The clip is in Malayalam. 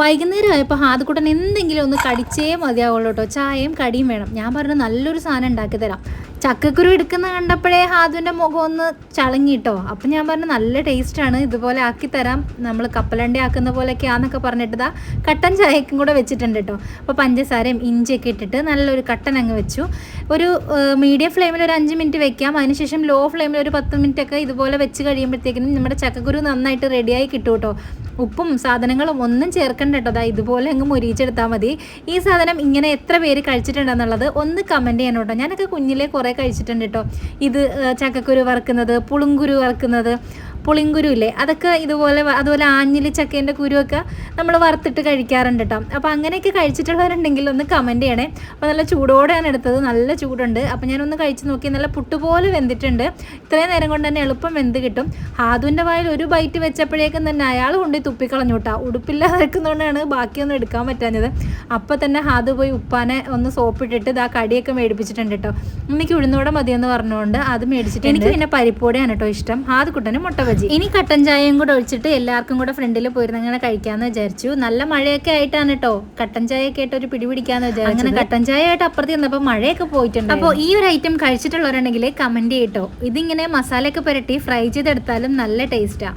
വൈകുന്നേരം ആയപ്പോൾ ഹാദക്കുട്ടൻ എന്തെങ്കിലും ഒന്ന് കടിച്ചേ മതിയാവുള്ളൂ കേട്ടോ ചായയും കടിയും വേണം. ഞാൻ പറഞ്ഞു നല്ലൊരു സാധനം ഉണ്ടാക്കി തരാം. ചക്കക്കുരു എടുക്കുന്ന കണ്ടപ്പോഴേ ഹാദുവിന്റെ മുഖം ഒന്ന് ചളങ്ങിട്ടോ. അപ്പം ഞാൻ പറഞ്ഞു നല്ല ടേസ്റ്റാണ് ഇതുപോലെ ആക്കി തരാം. നമ്മൾ കപ്പലണ്ടി ആക്കുന്ന പോലെയൊക്കെ ആന്നൊക്കെ പറഞ്ഞിട്ട് കട്ടൻ ചായക്കും കൂടെ വെച്ചിട്ടുണ്ട് കേട്ടോ അപ്പോൾ പഞ്ചസാരയും ഇഞ്ചിയൊക്കെ ഇട്ടിട്ട് നല്ലൊരു കട്ടൻ അങ്ങ് വെച്ചു. ഒരു മീഡിയം ഫ്ലെയിമിൽ ഒരു അഞ്ച് മിനിറ്റ് വെക്കാം. അതിനുശേഷം ലോ ഫ്ലെയിമിൽ ഒരു പത്ത് മിനിറ്റ് ഒക്കെ ഇതുപോലെ വെച്ച് കഴിയുമ്പോഴത്തേക്കിനും നമ്മുടെ ചക്കക്കുരു നന്നായിട്ട് റെഡിയായി കിട്ടും കേട്ടോ. ഉപ്പും സാധനങ്ങളും ഒന്നും ചേർക്കണ്ട കേട്ടോ. അതാ ഇതുപോലെ അങ്ങ് മുരിച്ചെടുത്താൽ മതി. ഈ സാധനം ഇങ്ങനെ എത്ര പേര് കഴിച്ചിട്ടുണ്ടെന്നുള്ളത് ഒന്ന് കമന്റ് ചെയ്യണം കേട്ടോ. ഞാനൊക്കെ കുഞ്ഞിലെ കുറേ കഴിച്ചിട്ടുണ്ട് കേട്ടോ. ഇത് ചക്കക്കുരു വറുക്കുന്നത് പുളുങ്കുരു വറുക്കുന്നത് പുളിങ്കുരു ഇല്ലേ അതൊക്കെ ഇതുപോലെ അതുപോലെ ആഞ്ഞിലി ചക്കേന്റെ കുരുവൊക്കെ നമ്മൾ വറുത്തിട്ട് കഴിക്കാറുണ്ട് കേട്ടോ അപ്പോൾ അങ്ങനെയൊക്കെ കഴിച്ചിട്ടുള്ളവരുണ്ടെങ്കിൽ ഒന്ന് കമന്റ് ചെയ്യണേ. അപ്പോൾ നല്ല ചൂടോടെയാണ് എടുത്തത്. നല്ല ചൂടുണ്ട്. അപ്പോൾ ഞാനൊന്ന് കഴിച്ച് നോക്കി. നല്ല പുട്ടുപോലെ വെന്തിട്ടുണ്ട്. ഇത്രയും നേരം കൊണ്ട് തന്നെ എളുപ്പം വെന്ത് കിട്ടും. ഹാദുവിന്റെ വായിൽ ഒരു ബൈറ്റ് വെച്ചപ്പോഴേക്കും തന്നെ അയാൾ കൊണ്ട് തുപ്പിക്കളഞ്ഞു കേട്ടോ ഉടുപ്പില്ലാതെ നിൽക്കുന്നതുകൊണ്ടാണ് ബാക്കിയൊന്നും എടുക്കാൻ പറ്റാഞ്ഞത്. അപ്പോൾ തന്നെ ഹാദു പോയി ഉപ്പാനെ ഒന്ന് സോപ്പിട്ടിട്ട് ഇതാ കടിയൊക്കെ മേടിപ്പിച്ചിട്ടുണ്ട് കേട്ടോ ഉമ്മയ്ക്ക് ഉഴുന്നോടെ മതിയെന്ന് പറഞ്ഞുകൊണ്ട് അത് മേടിച്ചിട്ട് എനിക്ക് പിന്നെ പരിപ്പോടെയാണ് കേട്ടോ ഇഷ്ടം. ഹാദ് കുട്ടന് മുട്ട ബജി ഇനി കട്ടൻ ചായയും കൂടെ ഒഴിച്ചിട്ട് എല്ലാവർക്കും കൂടെ ഫ്രണ്ടിൽ പോയിരുന്ന് അങ്ങനെ കഴിക്കാന്ന് വിചാരിച്ചു. നല്ല മഴയൊക്കെ ആയിട്ടാണ് കേട്ടോ കട്ടൻ ചായയൊക്കെ ആയിട്ട് ഒരു പിടി പിടിക്കാന്ന് വിചാരിച്ചു അങ്ങനെ കട്ടൻ ചായ ആയിട്ട് അപ്പുറത്ത് ചെന്നപ്പോൾ മഴയൊക്കെ പോയിട്ടുണ്ട്. അപ്പോൾ ഈ ഒരു ഐറ്റം കഴിച്ചിട്ടുള്ളവരുണ്ടെങ്കിൽ കമന്റ് ചെയ്യട്ടോ ഇതിങ്ങനെ മസാലയൊക്കെ പുരട്ടി ഫ്രൈ ചെയ്തെടുത്താലും നല്ല ടേസ്റ്റാ